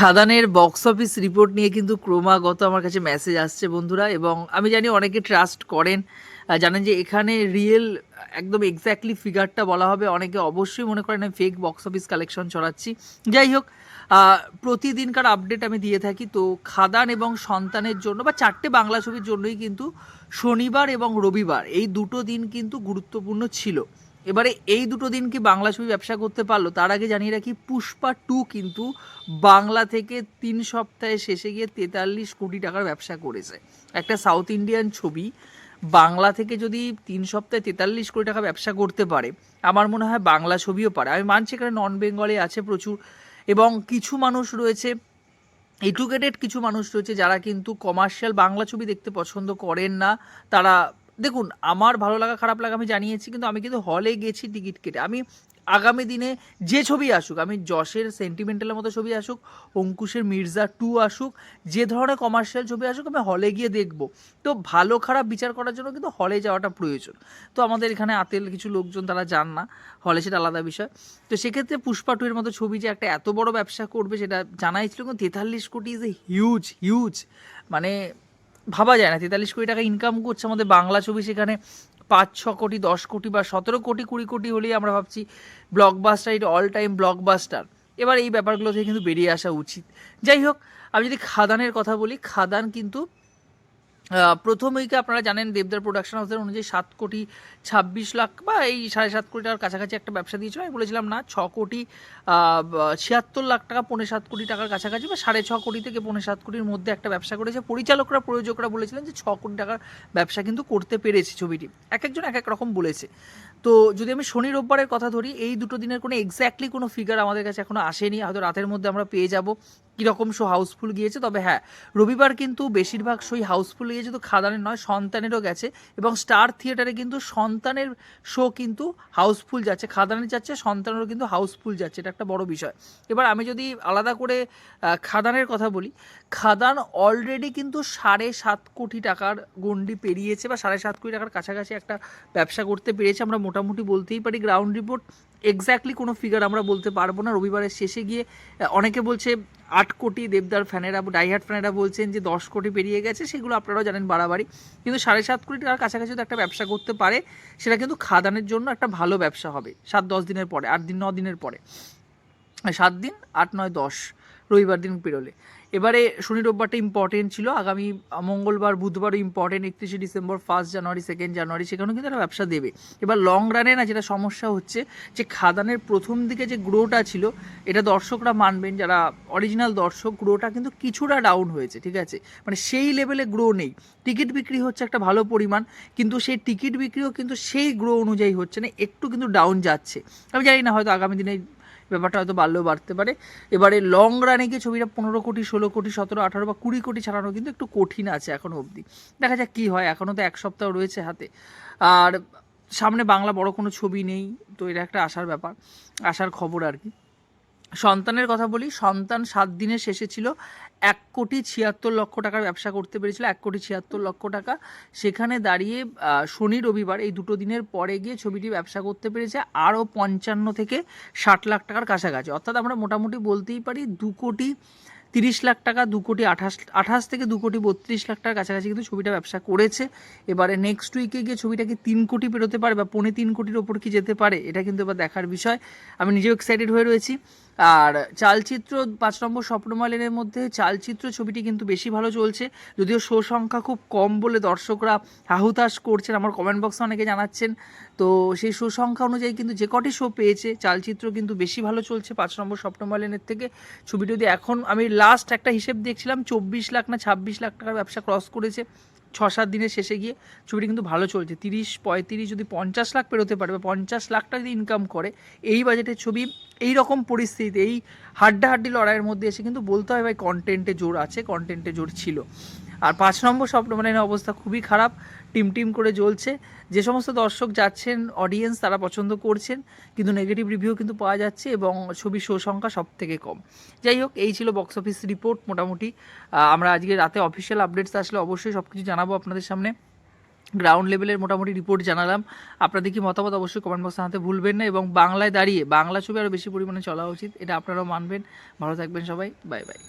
খাদানের box office report নিয়ে কিন্তু ক্রমাগত আমার কাছে মেসেজ আসছে বন্ধুরা এবং আমি জানি অনেকে ট্রাস্ট করেন। জানেন যে এখানে রিয়েল একদম এক্স্যাক্টলি ফিগারটা বলা হবে। অনেকে অবশ্যই মনে করেন আমি ফেক বক্স অফিস কালেকশন ছড়াচ্ছি। যাই হোক প্রতিদিনকার আপডেট আমি দিয়ে থাকি। তো খাদান এবং সন্তানের জন্য বা চারটে বাংলা ছবির জন্যই কিন্তু শনিবার এবং রবিবার এই দুটো দিন কিন্তু গুরুত্বপূর্ণ ছিল। এবারে এই দুটো দিন কি বাংলা ছবি ব্যবসা করতে পারল? তার আগে জানিয়ে রাখি, পুষ্পা টু কিন্তু বাংলা থেকে তিন সপ্তাহে শেষে গিয়ে তেতাল্লিশ কোটি টাকার ব্যবসা করেছে। একটা সাউথ ইন্ডিয়ান ছবি, বাংলা থেকে যদি তিন সপ্তাহে তেতাল্লিশ কোটি টাকা ব্যবসা করতে পারে, আমার মনে হয় বাংলা ছবিও পারে। আমি মানছি এখানে নন বেঙ্গলে আছে প্রচুর, এবং কিছু মানুষ রয়েছে এডুকেটেড কিছু মানুষ রয়েছে যারা কিন্তু কমার্শিয়াল বাংলা ছবি দেখতে পছন্দ করেন না। তারা দেখুন, আমার ভালো লাগা, খারাপ লাগা আমি জানিয়েছি, কিন্তু আমি কিন্তু হলে গেছি টিকিট কেটে। আমি আগামী দিনে যে ছবি আসুক, আমি যশের সেন্টিমেন্টালের মতো ছবি আসুক, অঙ্কুশের মির্জা টু আসুক, যে ধরনের কমার্শিয়াল ছবি আসুক, আমি হলে গিয়ে দেখব। তো ভালো, খারাপ বিচার করার জন্য কিন্তু হলে যাওয়াটা প্রয়োজন। তো আমাদের এখানে আতেল কিছু লোকজন, তারা যান না। হলে সেটা আলাদা বিষয়। তো সেক্ষেত্রে পুষ্পা টু এর মতো ছবি যে একটা এত বড় ব্যবসা করবে, সেটা জানাই ছিল কিন্তু তেতাল্লিশ কোটি ইজ এ হিউজ হিউজ মানে ভাবা যায় না। তেতাল্লিশ কোটি টাকা ইনকাম করছে আমাদের বাংলা ছবি সেখানে পাঁচ, ছ কোটি, দশ কোটি বা সতেরো কোটি, কুড়ি কোটি হলেই আমরা ভাবছি ব্লকবাস্টার এটা অল টাইম ব্লকবাস্টার এবার এই ব্যাপারগুলো থেকে কিন্তু বেরিয়ে আসা উচিত। যাই হোক, আমি যদি খাদানের কথা বলি, খাদান কিন্তু প্রথম উইকে আপনারা জানেন দেবদার প্রোডাকশন হাউসের অনুযায়ী সাত কোটি ছাব্বিশ লাখ বা এই সাড়ে সাত কোটি টাকার কাছাকাছি একটা ব্যবসা দিয়েছিল। আমি বলেছিলাম, না, ছ কোটি ছিয়াত্তর লাখ টাকা পৌনে সাত কোটি টাকার কাছাকাছি বা সাড়ে ছ কোটি থেকে পৌনে সাত কোটির মধ্যে একটা ব্যবসা করেছে। পরিচালকরা, প্রযোজকরা বলেছিলেন যে ছ কোটি টাকার ব্যবসা কিন্তু করতে পেরেছে ছবিটি। এক একজন এক এক রকম বলেছে। তো যদি আমি শনি রোববারের কথা ধরি, এই দুটো দিনের কোনো এক্স্যাক্টলি কোনো ফিগার আমাদের কাছে এখনও আসেনি। হয়তো রাতের মধ্যে আমরা পেয়ে যাব। কীরকম শো হাউসফুল গিয়েছে। তবে হ্যাঁ রবিবার কিন্তু বেশিরভাগ শোই হাউসফুল গিয়েছে, তো খাদানের নয়, সন্তানেরও গেছে। এবং স্টার থিয়েটারে কিন্তু সন্তানের শো কিন্তু হাউসফুল যাচ্ছে খাদানের যাচ্ছে, সন্তানেরও কিন্তু হাউসফুল যাচ্ছে, এটা একটা বড় বিষয়। এবার আমি যদি আলাদা করে খাদানের কথা বলি, খাদান অলরেডি কিন্তু সাড়ে সাত কোটি টাকার গন্ডি পেরিয়েছে বা সাড়ে সাত কোটি টাকার কাছাকাছি একটা ব্যবসা করতে পেরেছে, আমরা মোটামুটি বলতেই পারি। গ্রাউন্ড রিপোর্ট এক্স্যাক্টলি কোনো ফিগার আমরা বলতে পারব না। রবিবারের শেষে গিয়ে অনেকে বলছে আট কোটি দেবদার ফ্যানেরা ডাইহার্ট ফ্যানেরা বলছেন যে দশ কোটি পেরিয়ে গেছে, সেগুলো আপনারাও জানেন বাড়াবাড়ি। কিন্তু সাড়ে সাত কোটি টাকার কাছাকাছি তো একটা ব্যবসা করতে পারে, সেটা কিন্তু খাদানের জন্য একটা ভালো ব্যবসা হবে, সাত দশ দিনের পরে, আট দিন, ন দিনের পরে। সাত দিন, আট, নয়, দশ। রবিবার দিন পেরোলে এবারে শনি রোববারটা ইম্পর্টেন্ট ছিল। আগামী মঙ্গলবার, বুধবারও ইম্পর্টেন্ট একত্রিশে December first January second January, সেখানেও কিন্তু একটা ব্যবসা দেবে। এবার লং রানে না যেটা সমস্যা হচ্ছে, যে খাদানের প্রথম দিকে যে গ্রোটা ছিল, এটা দর্শকরা মানবেন, যারা অরিজিনাল দর্শক গ্রোটা কিন্তু কিছুটা ডাউন হয়েছে, ঠিক আছে? মানে সেই লেভেলে গ্রো নেই। টিকিট বিক্রি হচ্ছে একটা ভালো পরিমাণ, কিন্তু সেই টিকিট বিক্রিও কিন্তু সেই গ্রো অনুযায়ী হচ্ছে না, একটু কিন্তু ডাউন যাচ্ছে। আমি জানি না, হয়তো আগামী দিনে ব্যাপারটা হয়তো বাড়লেও বাড়তে পারে। এবারে লং রানে গিয়ে ছবিটা পনেরো কোটি, ষোলো কোটি, সতেরো, আঠারো বা কুড়ি কোটি ছাড়ানো কিন্তু একটু কঠিন আছে এখনও অবধি। দেখা যাক কী হয় এখনও তো এক সপ্তাহ রয়েছে হাতে। আর সামনে বাংলা বড় কোনো ছবি নেই, তো এটা একটা আশার ব্যাপার, আশার খবর আর কি। সন্তানের কথা বলি, সন্তান সাত দিনের শেষে ছিল, এক কোটি ছিয়াত্তর লক্ষ টাকার ব্যবসা করতে পেরেছিল, এক কোটি ছিয়াত্তর লক্ষ টাকা। সেখানে দাঁড়িয়ে শনি রবিবার এই দুটো দিনের পরে গিয়ে ছবিটি ব্যবসা করতে পেরেছে আরও পঞ্চান্ন থেকে ষাট লাখ টাকার কাছাকাছি। অর্থাৎ আমরা মোটামুটি বলতেই পারি দু কোটি তিরিশ লাখ টাকা, দু কোটি আঠাশ আঠাশ থেকে দু কোটি বত্রিশ লাখ টাকার কাছাকাছি কিন্তু ছবিটা ব্যবসা করেছে। এবারে নেক্সট উইকে গিয়ে ছবিটা কি তিন কোটি পেরোতে পারে বা পৌনে তিন কোটির ওপর কি যেতে পারে, এটা কিন্তু এবার দেখার বিষয়। আমি নিজেও এক্সাইটেড হয়ে রয়েছি। আর চালচিত্র পাঁচ নম্বর স্বপ্নমালিনের মধ্যে চালচিত্র ছবিটি কিন্তু বেশি ভালো চলছে। যদিও শো সংখ্যা খুব কম বলে দর্শকরা হাহুতাশ করছেন, আমার কমেন্ট বক্সে অনেকে জানাচ্ছেন। তো সেই শো সংখ্যা অনুযায়ী কিন্তু যে কটি শো পেয়েছে, চালচিত্র কিন্তু বেশি ভালো চলছে পাঁচ নম্বর স্বপ্নমালিনের থেকে। ছবিটি যদি এখন আমি লাস্ট একটা হিসেব দেখছিলাম, চব্বিশ লাখ না ছাব্বিশ লাখ টাকার ব্যবসা ক্রস করেছে। ছ সাত দিনের শেষে গিয়ে ছবিটি কিন্তু ভালো চলছে। তিরিশ, পঁয়ত্রিশ, যদি পঞ্চাশ লাখ পেরোতে পারে বা পঞ্চাশ লাখটা যদি ইনকাম করে, এই বাজেটের ছবি এই রকম পরিস্থিতিতে, এই হাড্ডাহাড্ডি লড়াইয়ের মধ্যে এসে কিন্তু বলতে হয় ভাই কন্টেন্টে জোর আছে কন্টেন্টে জোর ছিল। আর পাঁচ নম্বর স্বপ্নমানের অবস্থা খুবই খারাপ, টিম টিম করে জ্বলছে। যে সমস্ত দর্শক যাচ্ছেন অডিয়েন্স তারা পছন্দ করছেন, কিন্তু নেগেটিভ রিভিউ কিন্তু পাওয়া যাচ্ছে এবং ছবির শো সংখ্যা সব থেকে কম। যাই হোক, এই ছিল বক্স অফিস রিপোর্ট মোটামুটি। আমরা আজকে রাতে অফিসিয়াল আপডেটস আসলে অবশ্যই সব কিছু জানাব আপনাদের সামনে। গ্রাউন্ড লেভেলের মোটামুটি রিপোর্ট জানালাম। আপনাদের কি মতামত অবশ্যই কমেন্ট বক্সে জানাতে ভুলবেন না এবং বাংলায় দাঁড়িয়ে বাংলা ছবি আরও বেশি পরিমাণে চলা উচিত, এটা আপনারাও মানবেন। ভালো থাকবেন সবাই বাই বাই